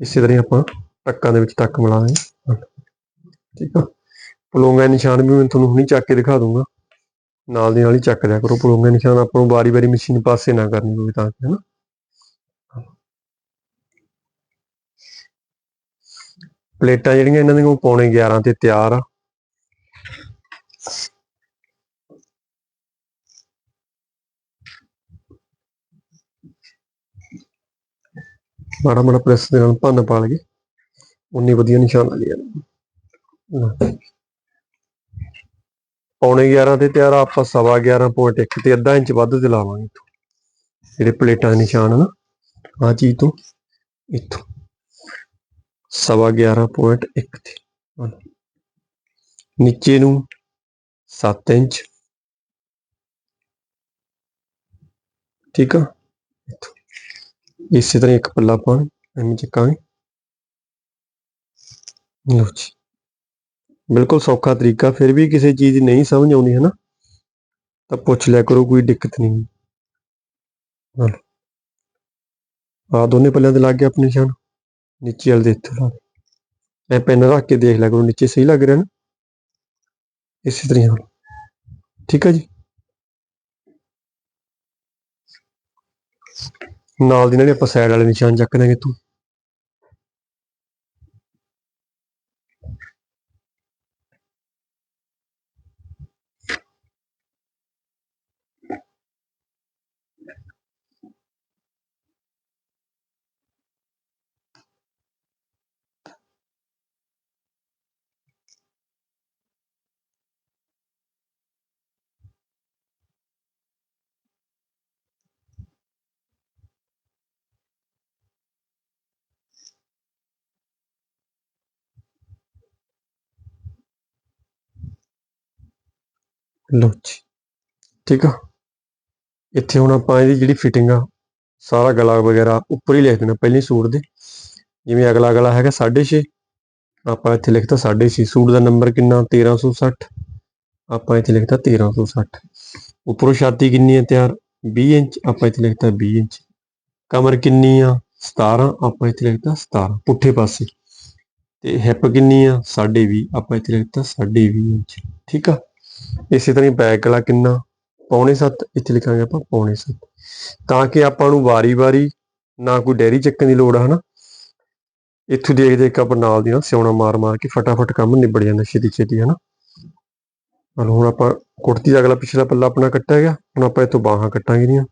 ਇਸੇ ਤਰ੍ਹਾਂ ਹੀ ਆਪਾਂ ਟੱਕਾਂ ਦੇ ਵਿੱਚ ਟੱਕ ਮਿਲਾਵਾਂਗੇ ਠੀਕ ਆ। ਪਲੋਂਗਾ ਨਿਸ਼ਾਨ ਵੀ ਮੈਂ ਤੁਹਾਨੂੰ ਹੁਣੀ ਚੱਕ ਕੇ ਦਿਖਾ ਦੂੰਗਾ। ਨਾਲ ਦੀ ਨਾਲ ਹੀ ਚੱਕ ਲਿਆ ਕਰੋ ਪਲੋਂਗਾ ਨਿਸ਼ਾਨ। ਆਪਾਂ ਨੂੰ ਵਾਰੀ-ਵਾਰੀ ਮਸ਼ੀਨ ਪਾਸੇ ਨਾ ਕਰਨੀ ਹੋਵੇ ਤਾਂ ਕਿ, ਹਨਾ। ਪਲੇਟਾਂ ਜਿਹੜੀਆਂ ਇਹਨਾਂ ਦੀਆਂ ਪੌਣੇ 11 ਤੇ ਤਿਆਰ ਆ। ਮਾੜਾ ਮਾੜਾ ਪ੍ਰੈਸ ਦੇ ਨਾਲ ਭੰਨ ਪਾ ਲਈਏ। ਉਨੀ ਵਧੀਆ ਨਿਸ਼ਾਨ ਆ ਗਿਆ ਪੌਣੇ 11 ਤੇ ਤਿਆਰ ਆ, ਆਪਾਂ ਸਵਾ 11.1 ਤੇ ਅੱਧਾ ਇੰਚ ਵੱਧ ਤੇ ਲਾਵਾਂਗੇ ਇੱਥੋਂ। ਜਿਹੜੇ ਪਲੇਟਾਂ ਦੇ ਨਿਸ਼ਾਨ ਆ ਨਾ ਆ ਚੀਜ਼ ਤੋਂ ਇੱਥੋਂ ਸਵਾ 11.1 ਤੇ ਆਹ ਲਓ। ਨੀਚੇ ਨੂੰ 7 ਇੰਚ ਠੀਕ ਆ ਇੱਥੋਂ। ਇਸੇ ਤਰ੍ਹਾਂ ਇੱਕ ਪੱਲਾ ਆਪਾਂ ਐਵੇਂ ਚੱਕਾਂਗੇ ਲਓ ਜੀ ਬਿਲਕੁਲ ਸੌਖਾ ਤਰੀਕਾ, ਫਿਰ ਵੀ ਕਿਸੇ ਚੀਜ਼ ਨਹੀਂ ਸਮਝ ਆਉਂਦੀ ਹੈ ਨਾ ਤਾਂ ਪੁੱਛ ਲਿਆ ਕਰੋ, ਕੋਈ ਦਿੱਕਤ ਨਹੀਂ। ਆ ਦੋਨੇ ਪੱਲਿਆਂ ਤੇ ਲੱਗ ਗਿਆ ਆਪਣੇ ਨਿਸ਼ਾਨ ਨੀਚੇ ਵਾਲੇ ਦੇ ਇੱਥੇ ਲਾ ਦੇ। ਇਹ ਪੈਨ ਰੱਖ ਕੇ ਦੇਖ ਲਿਆ ਕਰੋ, ਨੀਚੇ ਸਹੀ ਲੱਗ ਰਿਹਾ ਨਾ? ਇਸੇ ਤਰ੍ਹਾਂ ਨਾਲ ਠੀਕ ਹੈ ਜੀ? ਨਾਲ ਦੀ ਨਾਲ ਆਪਾਂ ਸਾਈਡ ਵਾਲੇ ਨਿਸ਼ਾਨ ਚੱਕ ਦਾਂਗੇ ਤੂੰ ਲਓ ਜੀ। ਠੀਕ ਆ। ਇੱਥੇ ਹੁਣ ਆਪਾਂ ਇਹਦੀ ਜਿਹੜੀ ਫਿਟਿੰਗ ਆ, ਸਾਰਾ ਗਲਾ ਵਗੈਰਾ ਉੱਪਰ ਹੀ ਲਿਖ ਦੇਣਾ, ਪਹਿਲੇ ਸੂਟ ਦੇ। ਜਿਵੇਂ ਅਗਲਾ ਗਲਾ ਹੈਗਾ 6.5 ਆਪਾਂ ਇੱਥੇ ਲਿਖਤਾ 6.5 ਸੂਟ ਦਾ ਨੰਬਰ ਕਿੰਨਾ? 1360 ਆਪਾਂ ਇੱਥੇ ਲਿਖਤਾ 1360 ਉੱਪਰੋਂ ਛਾਤੀ ਕਿੰਨੀ ਹੈ ਤਿਆਰ? 20 ਇੰਚ। ਆਪਾਂ ਇੱਥੇ ਲਿਖਤਾ 20 ਇੰਚ। ਕਮਰ ਕਿੰਨੀ ਆ? 17 ਆਪਾਂ ਇੱਥੇ ਲਿਖਤਾ 17 ਪੁੱਠੇ ਪਾਸੇ। ਤੇ ਹਿੱਪ ਕਿੰਨੀ ਆ? 20.5 ਆਪਾਂ ਇੱਥੇ ਲਿਖਤਾ 20.5 ਇੰਚ। ਠੀਕ ਆ? ਇਸੇ ਤਰ੍ਹਾਂ ਹੀ ਬੈਕ ਗਲਾ ਕਿੰਨਾ? ਪੌਣੇ 7 ਇੱਥੇ ਲਿਖਾਂਗੇ ਆਪਾਂ ਪੌਣੇ 7 ਤਾਂ ਕਿ ਆਪਾਂ ਨੂੰ ਵਾਰੀ-ਵਾਰੀ ਨਾ ਕੋਈ ਡੈਰੀ ਚੱਕਣ ਦੀ ਲੋੜ ਆ, ਹਨਾ? ਇੱਥੋਂ ਦੇਖ ਦੇਖ ਆਪਾਂ ਨਾਲ ਦੀ ਨਾਲ ਸਿਉਣਾ ਮਾਰ-ਮਾਰ ਕੇ ਫਟਾਫਟ ਕੰਮ ਨਿਬੜ ਜਾਂਦਾ ਛੇਤੀ ਛੇਤੀ ਹਨਾ? ਚਲ ਹੁਣ ਆਪਾਂ ਕੁੜਤੀ ਦਾ ਅਗਲਾ ਪਿਛਲਾ ਪੱਲਾ ਆਪਣਾ ਕੱਟਿਆ ਗਿਆ, ਹੁਣ ਆਪਾਂ ਇੱਥੋਂ ਬਾਹਾਂ ਕੱਟਾਂਗੇ ਦੀਆਂ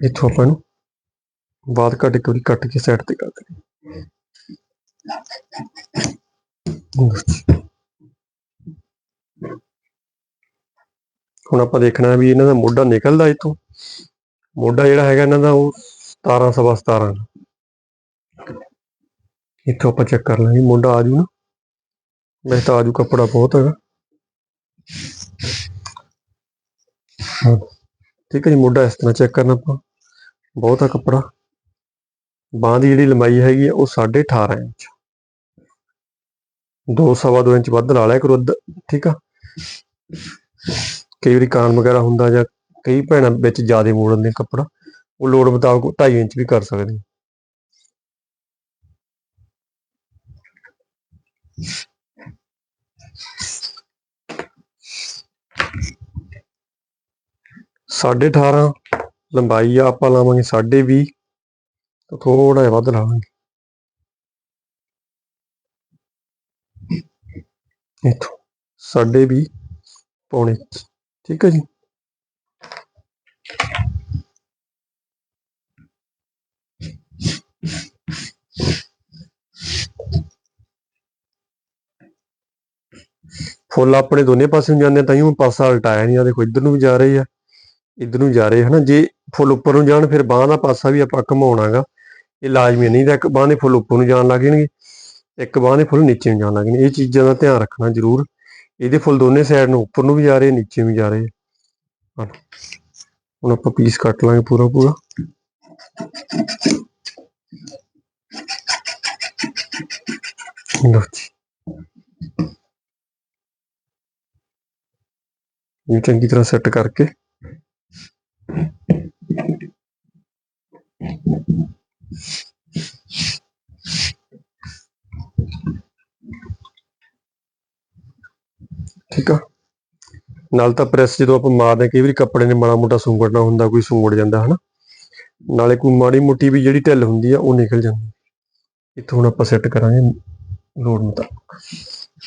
ਇੱਥੋਂ ਆਪਾਂ ਨੂੰ ਬਾਅਦ ਕੱਟ ਕੇ ਉਹਦੀ ਕੱਟ ਕੇ ਸਾਈਡ ਤੇ ਕਰ ਦੇਣੀ ਹੁਣ ਆਪਾਂ ਦੇਖਣਾ ਵੀ ਇਹਨਾਂ ਦਾ ਮੋਢਾ ਨਿਕਲਦਾ ਇਥੋਂ। ਮੋਢਾ ਜਿਹੜਾ ਹੈਗਾ ਇਹਨਾਂ ਦਾ ਉਹ 17 ਸਵਾ 17 ਇੱਥੋਂ ਆਪਾਂ ਚੈੱਕ ਕਰ ਲਾਂਗੇ, ਮੋਢਾ ਆ ਜੂ ਨਾ। ਵੈਸੇ ਤਾਂ ਆਜੂ ਕੱਪੜਾ ਬਹੁਤ ਹੈਗਾ। ਠੀਕ ਹੈ ਜੀ, ਮੋਢਾ ਇਸ ਤਰ੍ਹਾਂ ਚੈੱਕ ਕਰਨਾ ਆਪਾਂ। ਬਹੁਤ ਆ ਕੱਪੜਾ। ਬਾਂਹ ਦੀ ਜਿਹੜੀ ਲੰਬਾਈ ਹੈਗੀ ਆ, ਉਹ 18.5 ਇੰਚ। ਦੋ ਸਵਾ ਦੋ ਇੰਚ ਵੱਧ ਲਾ ਲਿਆ ਕਰੋ ਅੱਧ, ਠੀਕ ਆ? ਕਈ ਵਾਰੀ ਕਾਨ ਵਗੈਰਾ ਹੁੰਦਾ ਜਾਂ ਕਈ ਭੈਣਾਂ ਵਿੱਚ ਜ਼ਿਆਦਾ ਮੋੜ ਦਿੰਦੇ ਕੱਪੜਾ, ਉਹ ਲੋੜ ਮੁਤਾਬਕ 2.5 ਇੰਚ ਵੀ ਕਰ ਸਕਦੇ ਸਾਢੇ 18 ਲੰਬਾਈ ਆ ਆਪਾਂ ਲਾਵਾਂਗੇ ਸਾਢੇ 20 ਤਾਂ ਥੋੜਾ ਜਿਹਾ ਵੱਧ ਲਾਵਾਂਗੇ। ਇੱਥੋਂ ਸਾਢੇ 20 ਪੌਣੇ ਠੀਕ ਹੈ ਜੀ? ਫੁੱਲ ਆਪਣੇ ਦੋਨੇ ਪਾਸੇ ਨੂੰ ਜਾਂਦੇ ਆ, ਤਾਂ ਹੀ ਪਾਸਾ ਉਲਟਾਇਆ ਨਹੀਂ ਆ ਦੇਖੋ ਇੱਧਰ ਨੂੰ ਵੀ ਜਾ ਰਹੇ ਆ ਇੱਧਰ ਨੂੰ ਜਾ ਰਹੇ ਹਨਾ? ਜੇ ਫੁੱਲ ਉੱਪਰ ਨੂੰ ਜਾਣ ਫਿਰ ਬਾਹ ਦਾ ਪਾਸਾ ਵੀ ਆਪਾਂ ਘਮਾਉਣਾਗਾ ਇਹ ਲਾਜ਼ਮੀ ਨਹੀਂ ਤਾਂ ਇੱਕ ਬਾਹ ਦੇ ਫੁੱਲ ਉੱਪਰ ਨੂੰ ਜਾਣ ਲੱਗ ਜਾਣਗੇ। ਇੱਕ ਬਾਹ ਦੇ ਫੁੱਲ ਨੀਚੇ ਨੂੰ ਜਾਣ ਲੱਗ ਜਾਣਗੇ ਇਹ ਚੀਜ਼ਾਂ ਦਾ ਧਿਆਨ ਰੱਖਣਾ ਜ਼ਰੂਰ। ਇਹਦੇ ਫੁੱਲ ਦੋਨੇ ਸਾਈਡ ਨੂੰ ਉੱਪਰ ਨੂੰ ਵੀ ਜਾ ਰਹੇ, ਨੀਚੇ ਵੀ ਜਾ ਰਹੇ। ਆ। ਹੁਣ ਆਪਾਂ ਪੀਸ ਕੱਟ ਲਾਂਗੇ ਪੂਰਾ ਪੂਰਾ। ਲਓ ਜੀ। ਇਹ ਚੰਗੀ ਤਰ੍ਹਾਂ ਸੈੱਟ ਕਰਕੇ। ਠੀਕ ਆ। ਨਾਲ ਤਾਂ ਪ੍ਰੈਸ ਜਦੋਂ ਆਪਾਂ ਮਾਰਦੇ ਕਈ ਵਾਰੀ ਕੱਪੜੇ ਨੇ ਮਾੜਾ ਮੋਟਾ ਸੁੰਗੜਨਾ ਹੁੰਦਾ, ਕੋਈ ਸੁੰਗੜ ਜਾਂਦਾ, ਹਨਾ? ਨਾਲੇ ਕੋਈ ਮਾੜੀ ਮੋਟੀ ਵੀ ਜਿਹੜੀ ਢਿੱਲ ਹੁੰਦੀ ਆ, ਉਹ ਨਿਕਲ ਜਾਂਦੀ। ਇੱਥੋਂ ਹੁਣ ਆਪਾਂ ਸੈੱਟ ਕਰਾਂਗੇ ਲੋੜ ਮੁਤਾਬਕ।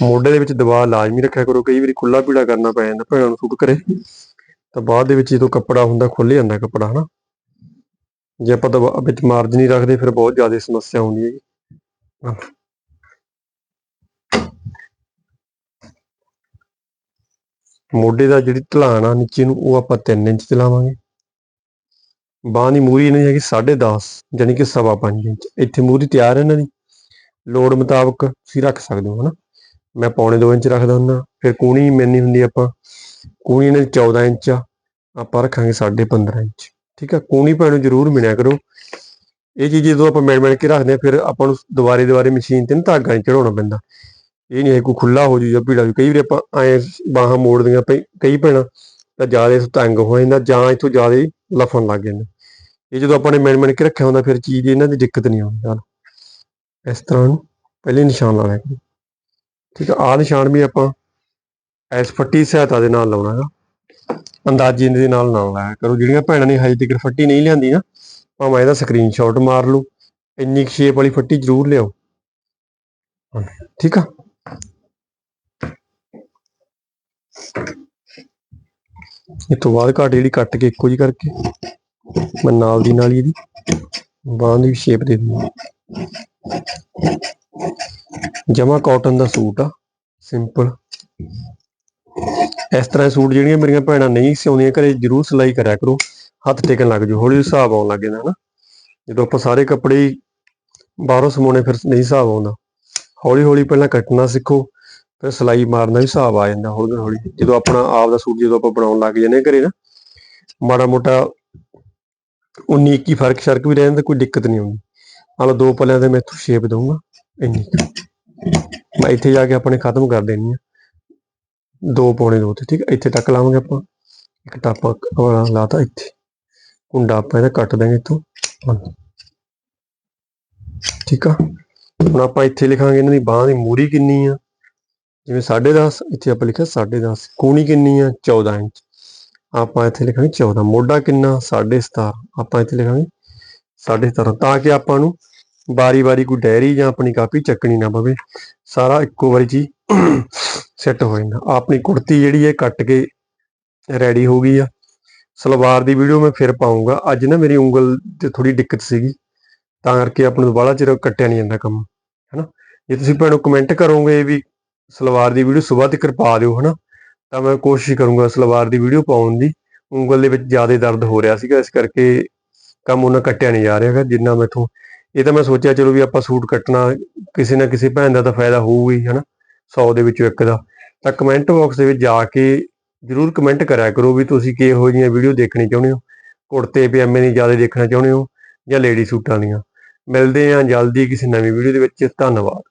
ਮੋਢੇ ਦੇ ਵਿੱਚ ਦਬਾਅ ਲਾਜ਼ਮੀ ਰੱਖਿਆ ਕਰੋ, ਕਈ ਵਾਰੀ ਖੁੱਲਾ ਪੀੜਾ ਕਰਨਾ ਪੈ ਜਾਂਦਾ, ਭੈਣਾਂ ਨੂੰ ਸੁੱਟ ਕਰੇ। ਤਾਂ ਬਾਅਦ ਦੇ ਵਿੱਚ ਜਦੋਂ ਕੱਪੜਾ ਹੁੰਦਾ ਖੁੱਲ ਜਾਂਦਾ ਕੱਪੜਾ, ਹਨਾ? ਜੇ ਆਪਾਂ ਦਬਾਅ ਵਿੱਚ ਮਾਰਜਨ ਨਹੀਂ ਰੱਖਦੇ, ਫਿਰ ਬਹੁਤ ਜ਼ਿਆਦਾ ਸਮੱਸਿਆ ਹੁੰਦੀ ਹੈ ਮੋਢੇ ਦਾ ਜਿਹੜੀ ਢਲਾਣ ਆ ਨੀਚੇ ਨੂੰ, ਉਹ ਆਪਾਂ 3 ਇੰਚ ਤੇ ਲਾਵਾਂਗੇ ਬਾਂਹ ਦੀ ਮੂਰੀ ਇਹਨਾਂ ਦੀ ਹੈਗੀ 10.5 ਯਾਨੀ ਕਿ ਸਵਾ 5 ਇੰਚ। ਇੱਥੇ ਮੂਰੀ ਤਿਆਰ ਹੈ ਇਹਨਾਂ ਦੀ। ਲੋੜ ਮੁਤਾਬਕ ਤੁਸੀਂ ਰੱਖ ਸਕਦੇ ਹੋ, ਹਨਾ? ਮੈਂ ਪੌਣੇ 2 ਇੰਚ ਰੱਖਦਾ ਹੁੰਦਾ, ਫਿਰ ਕੂਣੀ ਮੈਨੀ ਹੁੰਦੀ ਆਪਾਂ। ਕੂਣੀ ਇਹਨਾਂ ਦੀ 14 ਇੰਚ ਆ, ਆਪਾਂ ਰੱਖਾਂਗੇ 15.5 ਇੰਚ। ਠੀਕ ਆ? ਕੂਣੀ ਭੈਣ ਨੂੰ ਜ਼ਰੂਰ ਮਿਣਿਆ ਕਰੋ। ਇਹ ਚੀਜ਼ ਜਦੋਂ ਆਪਾਂ ਮਿਣ ਮਿਣ ਕੇ ਰੱਖਦੇ ਆ, ਫਿਰ ਆਪਾਂ ਨੂੰ ਦੁਬਾਰੇ ਦੁਬਾਰੇ ਮਸ਼ੀਨ ਤੇ ਨਾ ਧਾਗਾ ਨਹੀਂ ਚੜਾਉਣਾ ਪੈਂਦਾ। ਇਹ ਨਹੀਂ ਹੈ ਕੋਈ ਖੁੱਲਾ ਹੋ ਜੂ ਜਾਂ ਭੀੜਾ ਵੀ ਕਈ ਵਾਰੀ ਆਪਾਂ ਐ ਬਾਹਾਂ ਮੋੜਦੀਆਂ ਪਈ, ਕਈ ਭੈਣਾਂ ਤਾਂ ਜ਼ਿਆਦਾ ਤੰਗ ਹੋ ਜਾਂਦਾ ਜਾਂ ਇੱਥੋਂ ਜ਼ਿਆਦਾ ਲਫਣ ਲੱਗ ਜਾਂਦਾ। ਇਹ ਜਦੋਂ ਆਪਾਂ ਨੇ ਮਿਣ ਮਿਣ ਕੇ ਰੱਖਿਆ ਹੁੰਦਾ, ਫਿਰ ਚੀਜ਼ ਇਹਨਾਂ ਦੀ ਦਿੱਕਤ ਨਹੀਂ ਆਉਂਦੀ। ਨਾਲ ਇਸ ਤਰ੍ਹਾਂ ਨੂੰ ਪਹਿਲੇ ਨਿਸ਼ਾਨ ਲਾ ਲਿਆ ਠੀਕ ਆ, ਆਹ ਨਿਸ਼ਾਨ ਵੀ ਆਪਾਂ ਇਸ ਫੱਟੀ ਸਹਾਇਤਾ ਦੇ ਨਾਲ ਲਾਉਣਾ ਹੈਗਾ। ਅੰਦਾਜ਼ੇ ਦੇ ਨਾਲ ਨਾਲ ਲਾਇਆ ਕਰੋ। ਜਿਹੜੀਆਂ ਭੈਣਾਂ ਨੇ ਹਜੇ ਤੱਕ ਫੱਟੀ ਨਹੀਂ ਲਿਆਂਦੀ ਨਾ, ਭਾਵੇਂ ਇਹਦਾ ਸਕਰੀਨਸ਼ਾਟ ਮਾਰ ਲਓ, ਇੰਨੀ ਸ਼ੇਪ ਵਾਲੀ ਫੱਟੀ ਜ਼ਰੂਰ ਲਿਆਓ। ਠੀਕ ਆ? ਇਹ ਤੋਂ ਬਾਅਦ ਘਾਟ ਜਿਹੜੀ ਕੱਟ ਕੇ ਇੱਕੋ ਜੀ ਕਰਕੇ ਮੈਂ ਨਾਲ ਦੀ ਨਾਲ ਹੀ ਇਹਦੀ ਬਾਂਹ ਦੀ ਸ਼ੇਪ ਦੇ ਦਿੰਦਾ। ਜਮਾ ਕਾਟਨ ਦਾ ਸੂਟ ਆ ਸਿੰਪਲ ਇਸ ਤਰ੍ਹਾਂ ਸੂਟ ਜਿਹੜੀਆਂ ਮੇਰੀਆਂ ਭੈਣਾਂ ਨਹੀਂ ਸਿਉਂਦੀਆਂ, ਘਰੇ ਜਰੂਰ ਸਿਲਾਈ ਕਰਿਆ ਕਰੋ। ਹੱਥ ਟੇਕਣ ਲੱਗ ਜਾਓ, ਹੌਲੀ ਹਿਸਾਬ ਆਉਣ ਲੱਗ ਜਾਂਦਾ ਹਨਾ ਜਦੋਂ ਆਪਾਂ ਸਾਰੇ ਕੱਪੜੇ ਬਾਹਰੋਂ ਸਮਾਉਣੇ, ਫਿਰ ਨਹੀਂ ਹਿਸਾਬ ਆਉਂਦਾ। ਹੌਲੀ ਹੌਲੀ ਪਹਿਲਾਂ ਕੱਟਣਾ ਸਿੱਖੋ, ਫਿਰ ਸਿਲਾਈ ਮਾਰਨਾ ਵੀ ਹਿਸਾਬ ਆ ਜਾਂਦਾ ਹੌਲੀ ਹੌਲੀ। ਜਦੋਂ ਆਪਣਾ ਆਪ ਦਾ ਸੂਟ, ਜਦੋਂ ਆਪਾਂ ਬਣਾਉਣ ਲੱਗ ਜਾਂਦੇ ਘਰੇ ਨਾ ਮਾੜਾ ਮੋਟਾ 19 21 ਫ਼ਰਕ ਸ਼ਰਕ ਵੀ ਰਹਿਣ ਕੋਈ ਦਿੱਕਤ ਨਹੀਂ ਆਉਂਦੀ ਆਹ ਦੋ ਪੱਲਿਆਂ ਤੇ ਮੈਂ ਇੱਥੋਂ ਸ਼ੇਪ ਦਊਂਗਾ, ਇੰਨੀ ਮੈਂ ਇੱਥੇ ਜਾ ਕੇ ਆਪਣੇ ਖਤਮ ਕਰ ਦੇਣੀ ਆ। ਦੋ ਪੌਣੇ ਦੋ ਤੇ, ਠੀਕ ਹੈ ਇੱਥੇ ਤੱਕ ਲਾਵਾਂਗੇ ਆਪਾਂ। ਇੱਕ ਟਾਪਾ ਵਾਲਾ ਲਾਤਾ ਇੱਥੇ। ਕੁੰਡਾ ਆਪਾਂ ਇਹਦਾ ਕੱਟ ਦਾਂਗੇ ਇੱਥੋਂ। ਠੀਕ ਆ? ਹੁਣ ਆਪਾਂ ਇੱਥੇ ਲਿਖਾਂਗੇ ਇਹਨਾਂ ਦੀ ਬਾਹ ਦੀ ਮੂਰੀ ਕਿੰਨੀ ਆ। ਜਿਵੇਂ 10.5 ਇੱਥੇ ਆਪਾਂ ਲਿਖਿਆ 10.5 ਕੂਣੀ ਕਿੰਨੀ ਆ? 14 ਇੰਚ। ਆਪਾਂ ਇੱਥੇ ਲਿਖਾਂਗੇ 14 ਮੋਢਾ ਕਿੰਨਾ? 17.5 ਆਪਾਂ ਇੱਥੇ ਲਿਖਾਂਗੇ 17.5 ਤਾਂ ਕਿ ਆਪਾਂ ਨੂੰ ਵਾਰੀ-ਵਾਰੀ ਕੋਈ ਡਾਇਰੀ ਜਾਂ ਆਪਣੀ ਕਾਪੀ ਚੱਕਣੀ ਨਾ ਪਵੇ। ਸਾਰਾ ਇੱਕੋ ਵਾਰੀ ਜੀ ਸੈੱਟ ਹੋ ਜਾਂਦਾ। ਆਪਣੀ ਕੁੜਤੀ ਜਿਹੜੀ ਹੈ, ਕੱਟ ਕੇ ਰੈਡੀ ਹੋ ਗਈ ਆ। ਸਲਵਾਰ ਦੀ ਵੀਡੀਓ ਮੈਂ ਫਿਰ ਪਾਉਂਗਾ ਅੱਜ ਨਾ ਮੇਰੀ ਉਂਗਲ ਤੇ ਥੋੜੀ ਦਿੱਕਤ ਸੀਗੀ। ਤਾਂ ਕਰਕੇ ਆਪਾਂ ਨੂੰ ਬਾਹਲਾ ਚਿਰ ਕੱਟਿਆ ਨਹੀਂ ਜਾਂਦਾ ਕੰਮ। ਹੈਨਾ? ਜੇ ਤੁਸੀਂ ਭੈਣੋ ਕਮੈਂਟ ਕਰੋਗੇ ਵੀ ਸਲਵਾਰ ਦੀ ਵੀਡੀਓ ਸਵੇਰ ਤੱਕ ਪਾ ਦਿਓ ਹਨਾ, ਤਾਂ ਮੈਂ ਕੋਸ਼ਿਸ਼ ਕਰੂੰਗਾ ਸਲਵਾਰ ਦੀ ਵੀਡੀਓ ਪਾਉਣ ਦੀ। ਉਂਗਲ ਦੇ ਵਿੱਚ ਜ਼ਿਆਦਾ ਦਰਦ ਹੋ ਰਿਹਾ ਸੀਗਾ, ਇਸ ਕਰਕੇ ਕੰਮ ਉਹਨਾਂ ਕੱਟਿਆ ਨਹੀਂ ਜਾ ਰਿਹਾਗਾ ਜਿੰਨਾ ਮੈਥੋਂ ਇਹ ਤਾਂ ਮੈਂ ਸੋਚਿਆ ਚਲੋ ਵੀ ਆਪਾਂ ਸੂਟ ਕੱਟਣਾ, ਕਿਸੇ ਨਾ ਕਿਸੇ ਭੈਣ ਦਾ ਤਾਂ ਫਾਇਦਾ ਹੋਊਗਾ ਹੀ ਹਨਾ 100 ਦੇ ਵਿੱਚੋਂ ਇੱਕ ਦਾ। ਤਾਂ ਕਮੈਂਟ ਬਾਕਸ ਦੇ ਵਿੱਚ ਜਾ ਕੇ ਜਰੂਰ ਕਮੈਂਟ ਕਰਿਆ ਕਰੋ ਵੀ ਤੁਸੀਂ ਕਿਹੋ ਜਿਹੀਆਂ ਵੀਡੀਓ ਦੇਖਣੀ ਚਾਹੁੰਦੇ ਹੋ। ਕੁੜਤੇ ਪਜਾਮੇ ਦੀ ਜ਼ਿਆਦਾ ਦੇਖਣਾ ਚਾਹੁੰਦੇ ਹੋ ਜਾਂ ਲੇਡੀ ਸੂਟਾਂ ਦੀਆਂ। ਮਿਲਦੇ ਹਾਂ ਜਲਦੀ ਕਿਸੇ ਨਵੀਂ ਵੀਡੀਓ ਦੇ ਵਿੱਚ। ਧੰਨਵਾਦ।